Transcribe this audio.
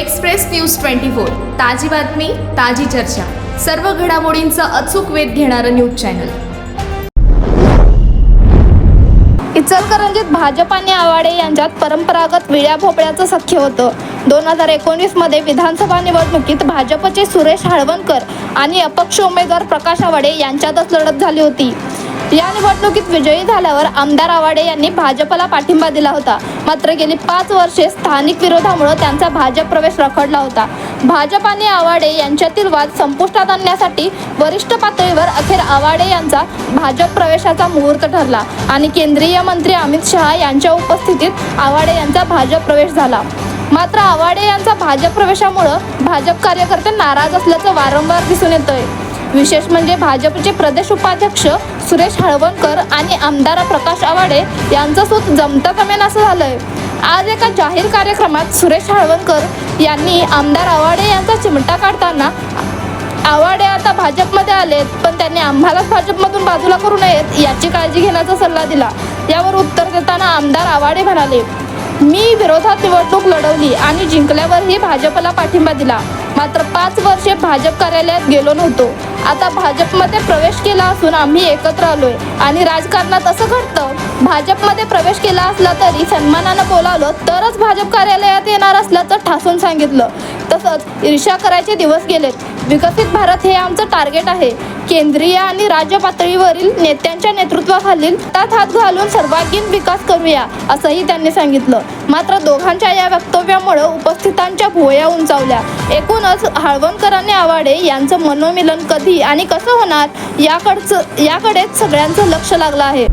Express news twenty four. ताजी बातमी ताजी चर्चा. सर्व घडामोडींचा अचूक वेध घेणारं न्यूज चॅनल. इचलकरंजीत भाजप आणि आवाडे यांच्यात परंपरागत विड्या भोपळ्याचं सख्य होतं. दोन हजार एकोणीसमध्ये विधानसभा निवडणुकीत भाजपचे सुरेश हळवणकर आणि अपक्ष उमेदवार प्रकाश आवाडे यांच्यातच लढत झाली होती. या निवडणुकीत विजयी झाल्यावर आमदार आवाडे यांनी भाजपला पाठिंबा दिला होता. मात्र गेली पाच वर्षे स्थानिक विरोधामुळे त्यांचा भाजप प्रवेश रखडला होता. भाजप आणि आवाडे यांच्यातील वाद संपुष्टात आणण्यासाठी वरिष्ठ पातळीवर अखेर आवाडे यांचा भाजप प्रवेशाचा मुहूर्त ठरला आणि केंद्रीय मंत्री अमित शहा यांच्या उपस्थितीत आवाडे यांचा भाजप प्रवेश झाला. मात्र आवाडे यांचा भाजप प्रवेशामुळं भाजप कार्यकर्ते नाराज असल्याचं वारंवार दिसून येतंय. विशेष म्हणजे भाजपचे प्रदेश उपाध्यक्ष सुरेश हळवणकर आणि आमदार प्रकाश आवाडे यांचं सूत जमता जमेन असं झालंय. आज एका जाहीर कार्यक्रमात सुरेश हळवणकर यांनी आमदार आवाडे यांचा चिमटा काढताना आवाडे आता भाजपमध्ये आलेत पण त्यांनी आम्हालाच भाजपमधून बाजूला करू नयेत याची काळजी घेण्याचा सल्ला दिला. यावर उत्तर देताना आमदार आवाडे म्हणाले मी विरोधात निवडणूक लढवली आणि जिंकल्यावरही भाजपला पाठिंबा दिला. मात्र पाच वर्षे भाजप कार्यालयात गेलो नव्हतो. आता भाजपमध्ये प्रवेश केला असून आम्ही एकत्र आलोय. आणि राजकारणात असं घडतं भाजपमध्ये प्रवेश केला असला तरी सन्मानानं बोलावलं तरच भाजप कार्यालयात येणार असल्याचं ठासून सांगितलं. तसंच ईर्ष्या करायचे दिवस गेलेत. विकसित भारत हे आमचं टार्गेट आहे. केंद्रीय आणि राज्य पातळीवरील नेत्यांच्या नेतृत्वाखालील त्यात हात घालून सर्वांगीण विकास करूया असंही त्यांनी सांगितलं. मात्र दोघांच्या या वक्तव्यामुळे उपस्थितांच्या भुवया उंचावल्या. एकूणच हळवणकरांनी आवाडे यांचं मनोमिलन कधी आणि कसं होणार याकडचं याकडेच सगळ्यांचं लक्ष लागलं आहे.